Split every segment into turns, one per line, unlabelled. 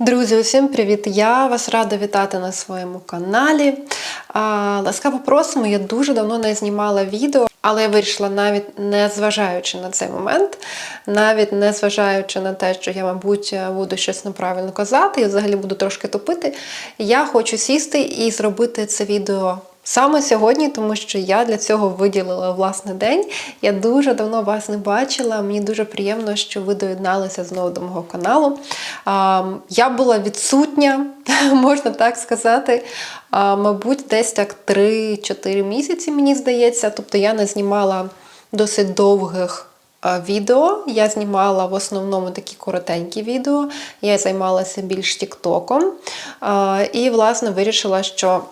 Друзі, усім привіт! Я вас рада вітати на своєму каналі. Ласкаво просимо, я дуже давно не знімала відео, але я вирішила навіть не зважаючи на цей момент, навіть не зважаючи на те, що я, мабуть, буду щось неправильно казати і взагалі буду трошки топити. Я хочу сісти і зробити це відео. Саме сьогодні, тому що я для цього виділила власний день. Я дуже давно вас не бачила. Мені дуже приємно, що ви доєдналися знову до мого каналу. Я була відсутня, можна так сказати. Мабуть, десь так 3-4 місяці, мені здається. Тобто я не знімала досить довгих. Відео я знімала в основному такі коротенькі відео. Я займалася більш тіктоком. І, власне, вирішила, що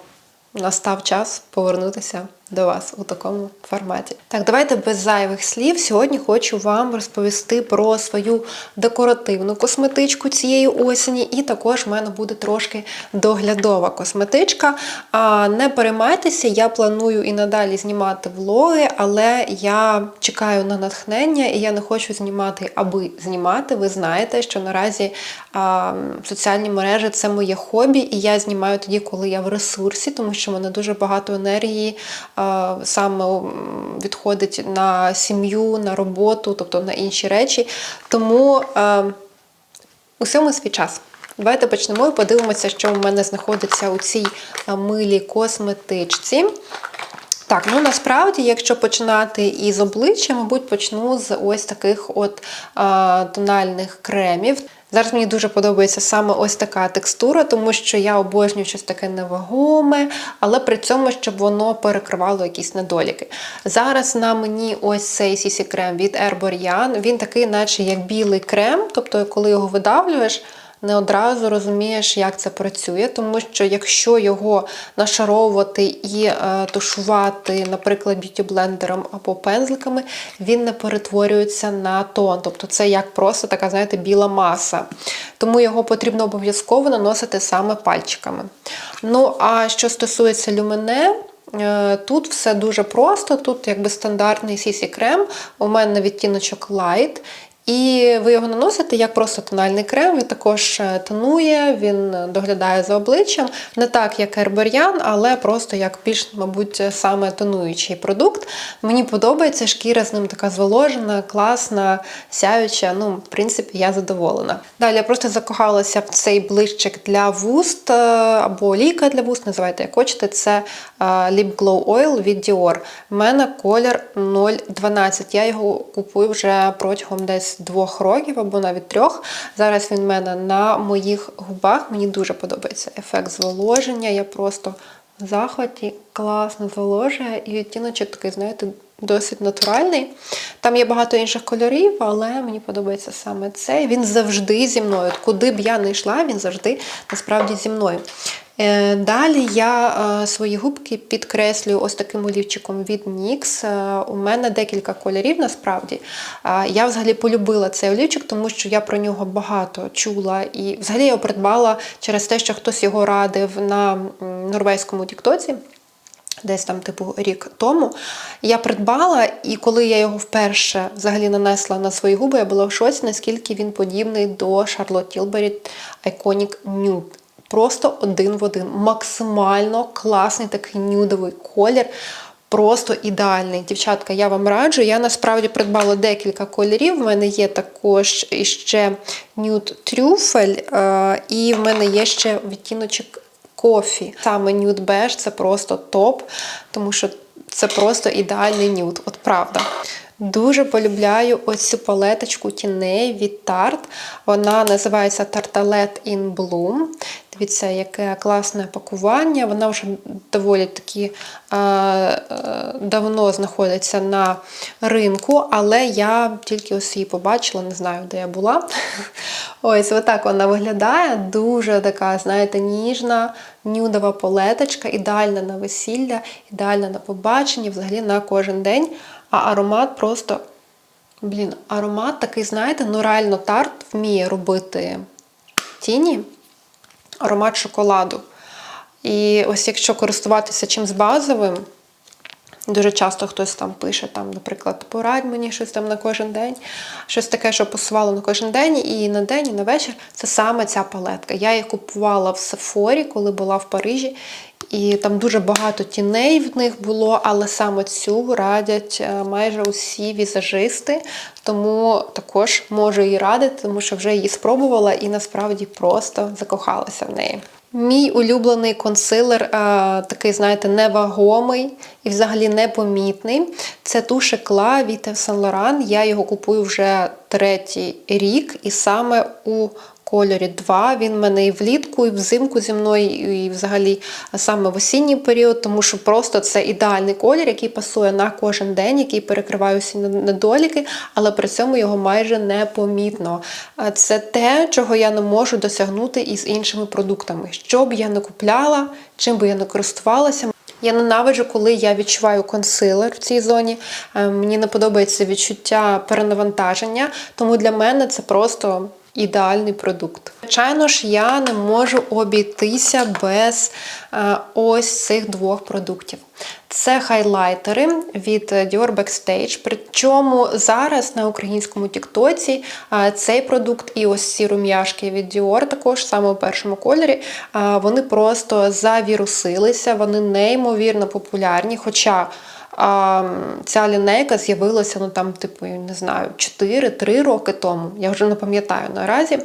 настав час повернутися до вас у такому форматі. Так, давайте без зайвих слів. Сьогодні хочу вам розповісти про свою декоративну косметичку цієї осені, і також в мене буде трошки доглядова косметичка. А, Не переймайтеся, я планую і надалі знімати влоги, але я чекаю на натхнення, і я не хочу знімати, аби знімати. Ви знаєте, що наразі а, соціальні мережі це моє хобі, і я знімаю тоді, коли я в ресурсі, тому що в мене дуже багато енергії саме відходить на сім'ю, на роботу, тобто на інші речі. Тому усьому свій час. Давайте почнемо і подивимося, що в мене знаходиться у цій милій косметичці. Так, ну насправді, якщо починати із обличчя, мабуть, почну з ось таких от а, тональних кремів. Зараз мені дуже подобається саме ось така текстура, тому що я обожнюю щось таке невагоме, але при цьому, щоб воно перекривало якісь недоліки. Зараз на мені ось цей CC крем від Herborian, він такий, наче як білий крем, тобто, коли його видавлюєш, не одразу розумієш, як це працює, тому що якщо його нашаровувати і е, тушувати, наприклад, б'юті-блендером або пензликами, він не перетворюється на тон. Тобто це як просто така, знаєте, біла маса. Тому його потрібно обов'язково наносити саме пальчиками. Ну, а що стосується люмене, е, Тут все дуже просто, тут якби стандартний CC крем, у мене відтіночок Light. І ви його наносите як просто тональний крем, він також тонує, він доглядає за обличчям. Не так, як Herbarian, але просто як більш, мабуть, саме тонуючий продукт. Мені подобається, шкіра з ним така зволожена, класна, сяюча. Ну, в принципі, я задоволена. Далі я просто закохалася в цей блищик для вуст або олійка для вуст, називайте як хочете. Це Lip Glow Oil від Dior. У мене колір 012. Я його купую вже протягом десь двох років або навіть трьох. Зараз він в мене на моїх губах. Мені дуже подобається ефект зволоження. Я просто в захваті класно зволожує. І відтіночок такий, знаєте, досить натуральний. Там є багато інших кольорів, але мені подобається саме цей. Він завжди зі мною. Куди б я не йшла, він завжди насправді зі мною. Далі я свої губки підкреслюю ось таким олівчиком від NYX. У мене декілька кольорів насправді. Я взагалі полюбила цей олівчик, тому що я про нього багато чула. І взагалі його придбала через те, що хтось його радив на норвезькому тіктоці. Десь там, типу, рік тому я придбала, і коли я його вперше взагалі нанесла на свої губи, я була в шоці, наскільки він подібний до Charlotte Tilbury Iconic Nude. Просто один в один. Максимально класний такий нюдовий колір. Просто ідеальний. Дівчатка, я вам раджу. Я насправді придбала декілька кольорів. В мене є також іще нюд трюфель, і в мене є ще відтіночок кофі. Саме нюд беж це просто топ, тому що це просто ідеальний нюд. От правда. Дуже полюбляю ось цю палеточку тіней від Tarte. Вона називається Tartalet in Bloom. Дивіться, яке класне пакування. Вона вже доволі таки а, а, давно знаходиться на ринку, але я тільки ось її побачила, не знаю, де я була. Ось, отак вона виглядає. Дуже така, знаєте, ніжна, нюдова палеточка, ідеальна на весілля, ідеальна на побачення, взагалі на кожен день. А аромат просто, блін, аромат такий, знаєте, ну реально тарт вміє робити тіні, аромат шоколаду. І ось якщо користуватися чимсь базовим, Дуже часто хтось там пише, там, наприклад, порадь мені щось там на кожен день, щось таке, що посувало на кожен день, і на день, і на вечір. Це саме ця палетка. Я її купувала в Сефорі, коли була в Парижі. І там дуже багато тіней в них було, але саме цю радять е, майже усі візажисти. Тому також можу її радити, тому що вже її спробувала і насправді просто закохалася в неї. Мій улюблений консилер, е, такий, знаєте, невагомий і взагалі непомітний. Це туш Екла від Saint Laurent. Я його купую вже третій рік, і саме у кольорі 2. Він в мене і влітку, і взимку зі мною, і взагалі саме в осінній період, тому що просто це ідеальний колір, який пасує на кожен день, який перекриває усі недоліки, але при цьому його майже непомітно. Це те, чого я не можу досягнути із іншими продуктами. Що б я не купляла, чим би я не користувалася. Я ненавиджу, коли я відчуваю консилер в цій зоні. Е, Мені не подобається відчуття перенавантаження, тому для мене це просто ідеальний продукт. Звичайно ж, я не можу обійтися без е, ось цих двох продуктів. Це хайлайтери від Dior Backstage. Причому зараз на українському Тіктоці е, цей продукт і ось ці рум'яшки від Dior, також саме у першому кольорі, е, вони просто завірусилися, вони неймовірно популярні. Хоча а, ця лінейка з'явилася, ну там, типу, не знаю, 4-3 роки тому. Я вже не пам'ятаю наразі.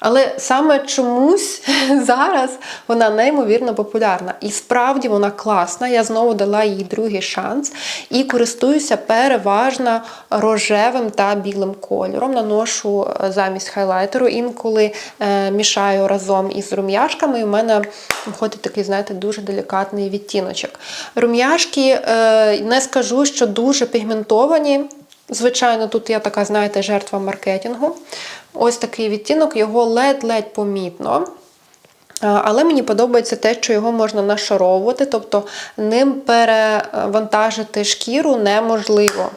Але саме чомусь зараз вона неймовірно популярна. І справді вона класна. Я знову дала їй другий шанс і користуюся переважно рожевим та білим кольором. Наношу е, замість хайлайтеру, інколи е, мішаю разом із рум'яшками, і в мене виходить такий, знаєте, дуже делікатний відтіночок. Рум'яшки е, не скажу, що дуже пігментовані. Звичайно, тут я така, знаєте, жертва маркетингу. Ось такий відтінок, його ледь-ледь помітно. Але мені подобається те, що його можна нашаровувати, тобто ним перевантажити шкіру неможливо.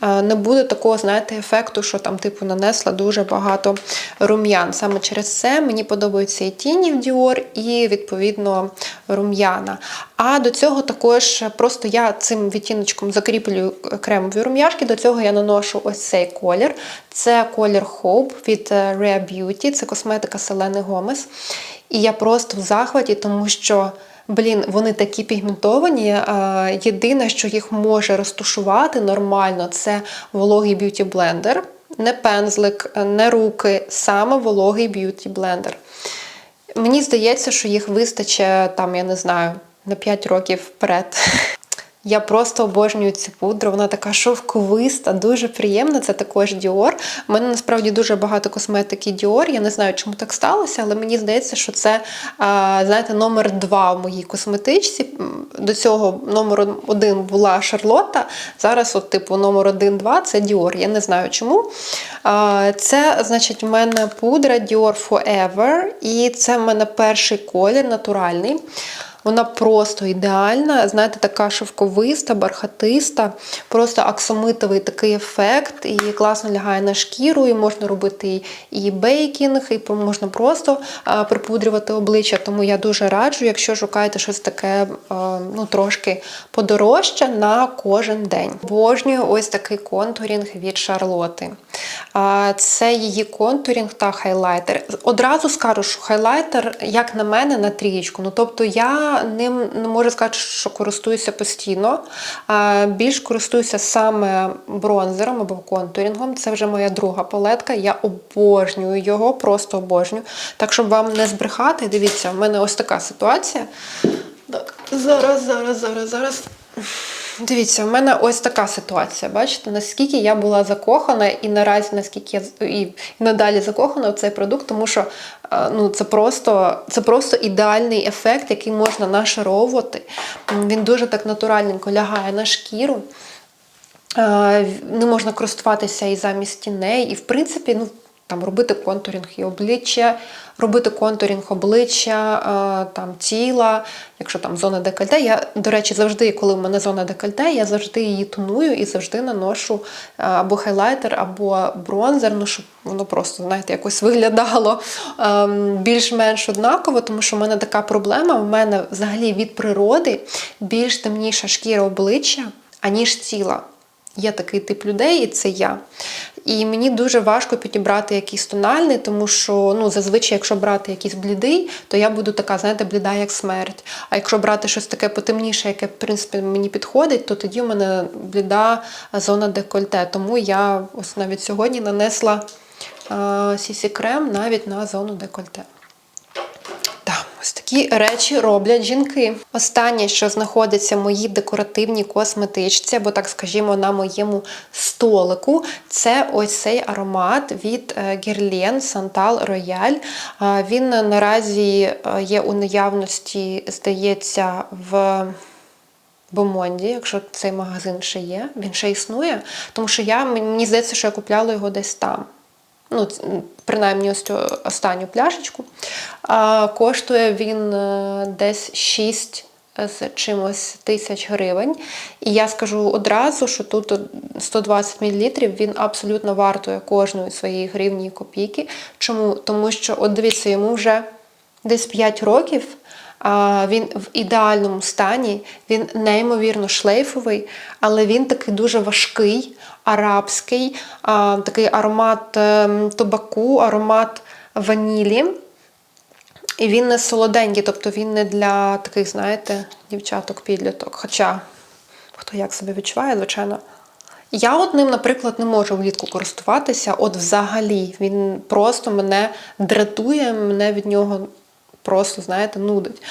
Не буде такого, знаєте, ефекту, що там, типу, нанесла дуже багато рум'ян. Саме через це мені подобаються і тіні в Dior, і, відповідно, рум'яна. А до цього також просто я цим відтіночком закріплюю кремові рум'яшки, до цього я наношу ось цей колір. Це колір Hope від Rare Beauty, це косметика Селени Гомес. І я просто в захваті, тому що, блін, вони такі пігментовані. Єдине, що їх може розтушувати нормально, це вологий б'юті блендер. Не пензлик, не руки, саме вологий б'юті блендер. Мені здається, що їх вистачить, там, я не знаю, на 5 років вперед. Я просто обожнюю цю пудру, вона така шовковиста, дуже приємна. Це також Dior. У мене насправді дуже багато косметики Dior. Я не знаю, чому так сталося, але мені здається, що це, знаєте, номер два в моїй косметичці. До цього номер один була Шарлотта. Зараз, от, типу, номер один-два це Dior. Я не знаю чому. Це, значить, в мене пудра Dior Forever, і це в мене перший колір натуральний. Вона просто ідеальна, знаєте, така шовковиста, бархатиста, просто аксомитовий такий ефект, і класно лягає на шкіру, і можна робити і бейкінг, і можна просто припудрювати обличчя. Тому я дуже раджу, якщо шукаєте щось таке ну, трошки подорожче на кожен день. Обожнюю ось такий контурінг від Шарлоти. Це її контурінг та хайлайтер. Одразу скажу, що хайлайтер, як на мене, на трієчку. Ну, тобто я ним не можу сказати, що користуюся постійно. Більш користуюся саме бронзером або контурінгом. Це вже моя друга палетка. Я обожнюю його, просто обожнюю. Так, щоб вам не збрехати, дивіться, в мене ось така ситуація. Так, зараз, зараз, зараз, зараз. Дивіться, в мене ось така ситуація. Бачите, наскільки я була закохана, і наразі наскільки я і, надалі закохана в цей продукт, тому що ну, це просто це просто ідеальний ефект, який можна нашаровувати. Він дуже так натуральненько лягає на шкіру. Не можна користуватися і замість тіней, і в принципі, ну там робити контурінг і обличчя, робити контурінг обличчя, е, там тіла, якщо там зона декольте. Я, до речі, завжди, коли в мене зона декольте, я завжди її тоную і завжди наношу е, або хайлайтер, або бронзер, ну, щоб воно просто, знаєте, якось виглядало ем, більш-менш однаково, тому що в мене така проблема. В мене взагалі від природи більш темніша шкіра обличчя. аніж ціла. Є такий тип людей, і це я. І мені дуже важко підібрати якийсь тональний, тому що ну, зазвичай, якщо брати якийсь блідий, то я буду така, знаєте, бліда, як смерть. А якщо брати щось таке потемніше, яке, в принципі, мені підходить, то тоді в мене бліда зона декольте. Тому я ось навіть сьогодні нанесла сісі крем навіть на зону декольте. Ось такі речі роблять жінки. Останнє, що знаходиться в моїй декоративній косметичці, або так скажімо, на моєму столику, це ось цей аромат від е, Guerlain Santal Royal. Він наразі е, є у наявності, здається, в. Бомонді, якщо цей магазин ще є, він ще існує. Тому що я, мені здається, що я купляла його десь там. Ну, принаймні, ось цю останню пляшечку. Коштує він е, десь 6 з чимось тисяч гривень. І я скажу одразу, що тут 120 мл він абсолютно вартує кожної своєї гривні і копійки. Чому? Тому що, от дивіться, йому вже десь 5 років. Він в ідеальному стані, він неймовірно шлейфовий, але він такий дуже важкий, арабський, такий аромат ем, табаку, аромат ванілі. І він не солоденький, тобто він не для таких, знаєте, дівчаток-підліток. Хоча хто як себе відчуває, звичайно. Я от ним, наприклад, не можу влітку користуватися, от взагалі. Він просто мене дратує, мене від нього просто, знаєте, нудить.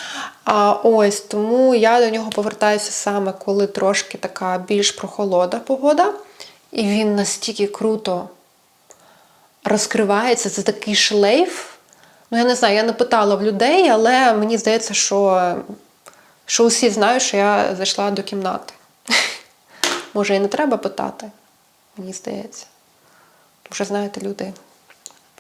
А ось тому я до нього повертаюся саме, коли трошки така більш прохолода погода. І він настільки круто розкривається, це такий шлейф. Ну, я не знаю, я не питала в людей, але мені здається, що, що усі знають, що я зайшла до кімнати. Може, і не треба питати, мені здається. Тому що, знаєте, люди,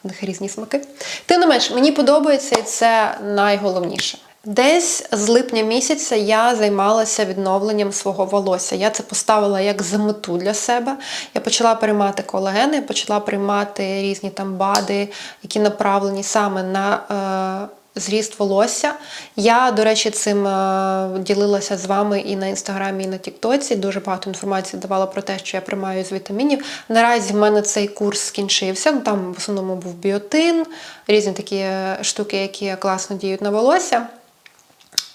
в них різні смаки. Тим не менш, мені подобається і це найголовніше. Десь з липня місяця я займалася відновленням свого волосся. Я це поставила як за мету для себе. Я почала приймати колагени, почала приймати різні там бади, які направлені саме на е, зріст волосся. Я, до речі, цим е, ділилася з вами і на інстаграмі, і на Тіктоці. Дуже багато інформації давала про те, що я приймаю з вітамінів. Наразі в мене цей курс скінчився. Ну, Там в основному був біотин, різні такі е, штуки, які класно діють на волосся.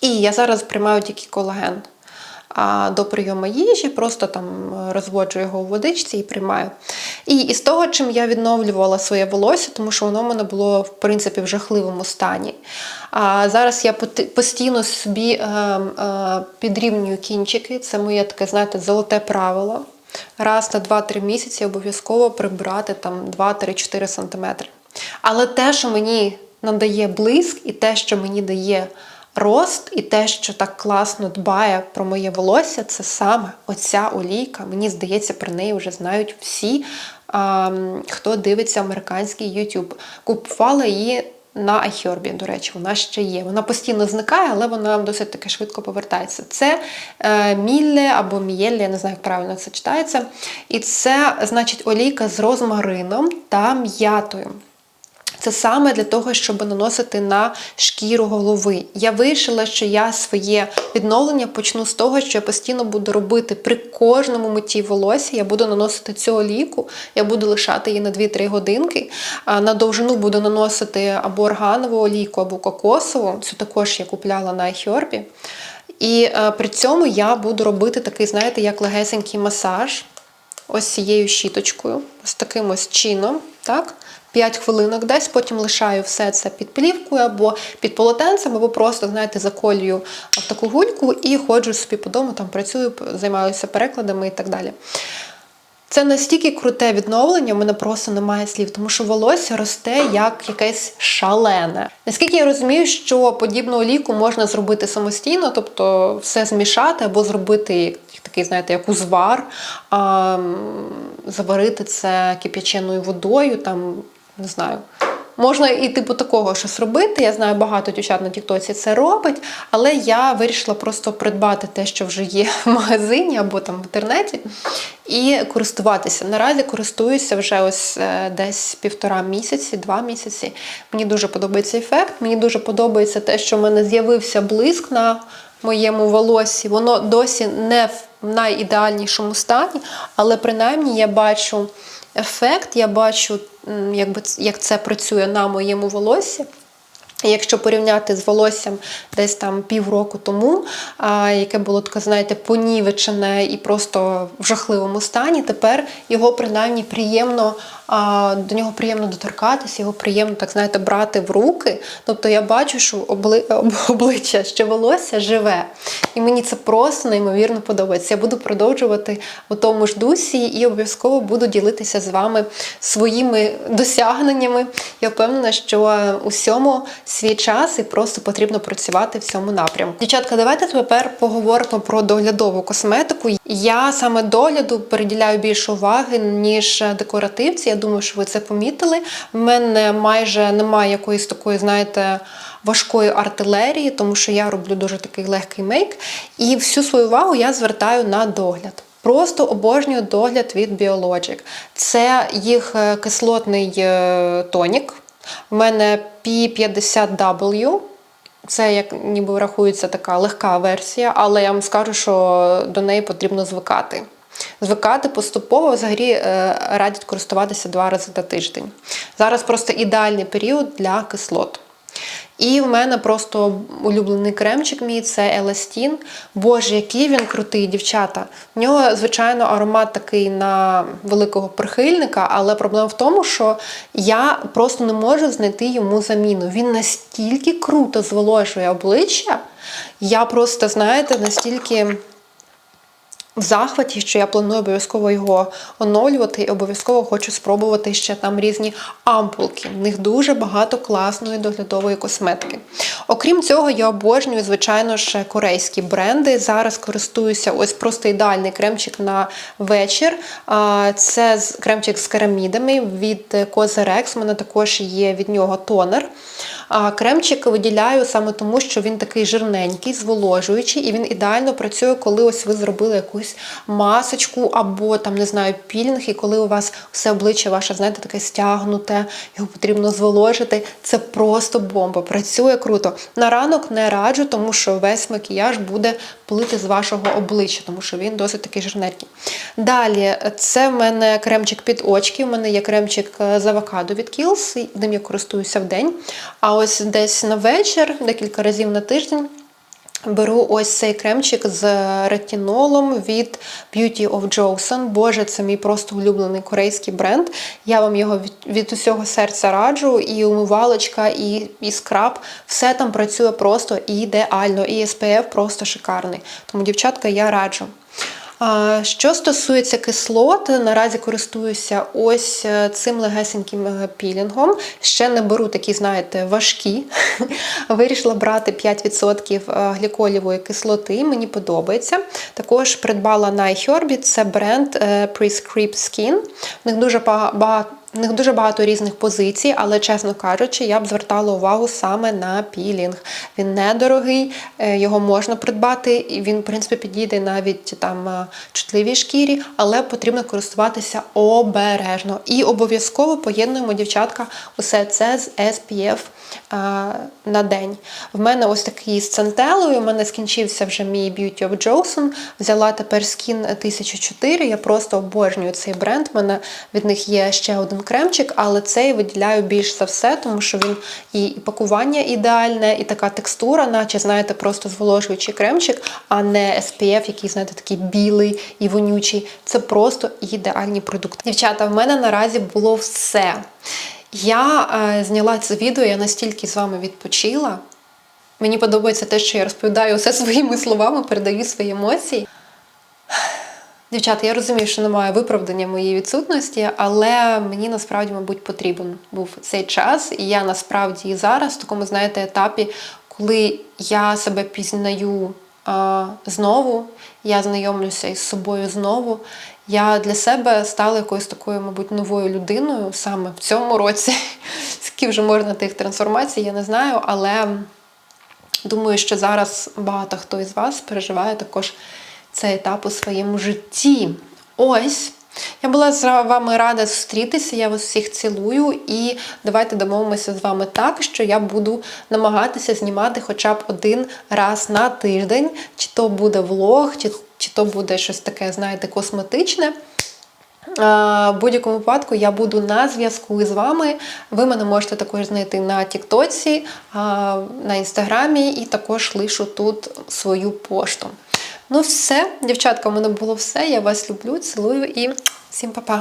І я зараз приймаю тільки колаген. А до прийому їжі просто там е, розводжу його у водичці і приймаю. І із того, чим я відновлювала своє волосся, тому що воно в мене було в принципі в жахливому стані. А зараз я постійно собі е, е, підрівнюю кінчики. Це моє таке, знаєте, золоте правило. Раз на 2-3 місяці обов'язково прибрати там 2-3-4 см. Але те, що мені надає блиск, і те, що мені дає рост, і те, що так класно дбає про моє волосся, це саме оця олійка. Мені здається, про неї вже знають всі, хто дивиться американський YouTube. Купувала її на iHerb, до речі, вона ще є. Вона постійно зникає, але вона досить таки швидко повертається. Це е, мілле або мієлле, я не знаю, як правильно це читається. І це, значить, олійка з розмарином та м'ятою. Це саме для того, щоб наносити на шкіру голови. Я вирішила, що я своє відновлення почну з того, що я постійно буду робити при кожному митті волосся. Я буду наносити цю олійку, я буду лишати її на 2-3 годинки. На довжину буду наносити або органову олійку, або кокосову. Цю також я купляла на iHerb. І е, при цьому я буду робити такий, знаєте, як легесенький масаж ось цією щіточкою, з таким ось чином. так? 5 хвилинок десь, потім лишаю все це під плівкою або під полотенцем, або просто, знаєте, заколюю в таку гульку і ходжу собі по дому, там працюю, займаюся перекладами і так далі. Це настільки круте відновлення, в мене просто немає слів, тому що волосся росте як якесь шалене. Наскільки я розумію, що подібну олійку можна зробити самостійно, тобто все змішати або зробити такий, знаєте, як узвар, а, заварити це кип'яченою водою, там, не знаю. Можна і типу такого щось робити. Я знаю, багато дівчат на Тіктоці це робить, але я вирішила просто придбати те, що вже є в магазині або там в інтернеті, і користуватися. Наразі користуюся вже ось е, десь півтора місяці, два місяці. Мені дуже подобається ефект. Мені дуже подобається те, що в мене з'явився блиск на моєму волосі. Воно досі не в в найідеальнішому стані, але принаймні я бачу ефект, я бачу, якби, як це працює на моєму волоссі. Якщо порівняти з волоссям десь там півроку тому, яке було таке, знаєте, понівечене і просто в жахливому стані, тепер його принаймні приємно до нього приємно доторкатися, його приємно так знаєте, брати в руки. Тобто я бачу, що обли... обличчя ще волосся живе. І мені це просто неймовірно подобається. Я буду продовжувати у тому ж дусі і обов'язково буду ділитися з вами своїми досягненнями. Я впевнена, що усьому свій час і просто потрібно працювати в цьому напрямку. Дівчатка, давайте тепер поговоримо про доглядову косметику. Я саме догляду приділяю більше уваги, ніж декоративці. Я думаю, що ви це помітили. В мене майже немає якоїсь такої, знаєте, важкої артилерії, тому що я роблю дуже такий легкий мейк. І всю свою увагу я звертаю на догляд. Просто обожнюю догляд від Biologic. Це їх е, кислотний е, тонік. У мене P50W. Це як ніби рахується така легка версія, але я вам скажу, що до неї потрібно звикати. Звикати поступово взагалі е, радять користуватися два рази на тиждень. Зараз просто ідеальний період для кислот. І в мене просто улюблений кремчик мій це Еластін. Боже, який він крутий, дівчата. В нього, звичайно, аромат такий на великого прихильника, але проблема в тому, що я просто не можу знайти йому заміну. Він настільки круто зволожує обличчя. Я просто, знаєте, настільки в захваті, що я планую обов'язково його оновлювати і обов'язково хочу спробувати ще там різні ампулки. В них дуже багато класної доглядової косметики. Окрім цього, я обожнюю, звичайно ж, корейські бренди. Зараз користуюся ось просто ідеальний кремчик на вечір. Це кремчик з керамідами від Cosrx. У мене також є від нього тонер. А кремчик виділяю саме тому, що він такий жирненький, зволожуючий, і він ідеально працює, коли ось ви зробили якусь масочку або там не знаю пілінг, і коли у вас все обличчя ваше, знаєте, таке стягнуте, його потрібно зволожити. Це просто бомба. Працює круто. На ранок не раджу, тому що весь макіяж буде плити з вашого обличчя, тому що він досить такий жирненький. Далі, це в мене кремчик під очки. У мене є кремчик е, з авокадо від Kiehl's, ним я користуюся в день. А ось десь на вечір, декілька разів на тиждень. Беру ось цей кремчик з ретинолом від Beauty of Joseon. Боже, це мій просто улюблений корейський бренд. Я вам його від, від усього серця раджу. І умивалочка, і, і скраб. Все там працює просто ідеально. І SPF просто шикарний. Тому, дівчатка, я раджу. Що стосується кислот, наразі користуюся ось е, цим легесеньким е, пілінгом. Ще не беру такі, знаєте, важкі. Вирішила брати 5% е, гліколівої кислоти, мені подобається. Також придбала на iHerb, це бренд Prescript Skin. В них дуже багато. В них дуже багато різних позицій, але, чесно кажучи, я б звертала увагу саме на пілінг. Він недорогий, е, його можна придбати, і він, в принципі, підійде навіть там е, чутливій шкірі, але потрібно користуватися обережно. І обов'язково поєднуємо, дівчатка, усе це з SPF е, на день. В мене ось такий з центелою, у мене скінчився вже мій Beauty of Joseon. Взяла тепер Skin 1004. Я просто обожнюю цей бренд. У мене від них є ще один кремчик, але цей виділяю більш за все, тому що він і пакування ідеальне, і така текстура, наче, знаєте, просто зволожуючий кремчик, а не SPF, який, знаєте, такий білий і вонючий. Це просто ідеальні продукти. Дівчата, в мене наразі було все. Я е, зняла це відео, я настільки з вами відпочила. Мені подобається те, що я розповідаю все своїми словами, передаю свої емоції. Дівчата, я розумію, що немає виправдання моєї відсутності, але мені насправді, мабуть, потрібен був цей час. І я насправді зараз, в такому, знаєте, етапі, коли я себе пізнаю а, знову, я знайомлюся із собою знову. Я для себе стала якоюсь такою, мабуть, новою людиною саме в цьому році. Скільки вже можна тих трансформацій, я не знаю, але думаю, що зараз багато хто із вас переживає також цей етап у своєму житті. Ось. Я була з вами рада зустрітися, я вас всіх цілую, і давайте домовимося з вами так, що я буду намагатися знімати хоча б один раз на тиждень, чи то буде влог, чи, чи то буде щось таке, знаєте, косметичне. В будь-якому випадку я буду на зв'язку із вами. Ви мене можете також знайти на Тіктоці, на Інстаграмі, і також лишу тут свою пошту. Ну, все, дівчатка, у мене було все. Я вас люблю, цілую і всім па-па!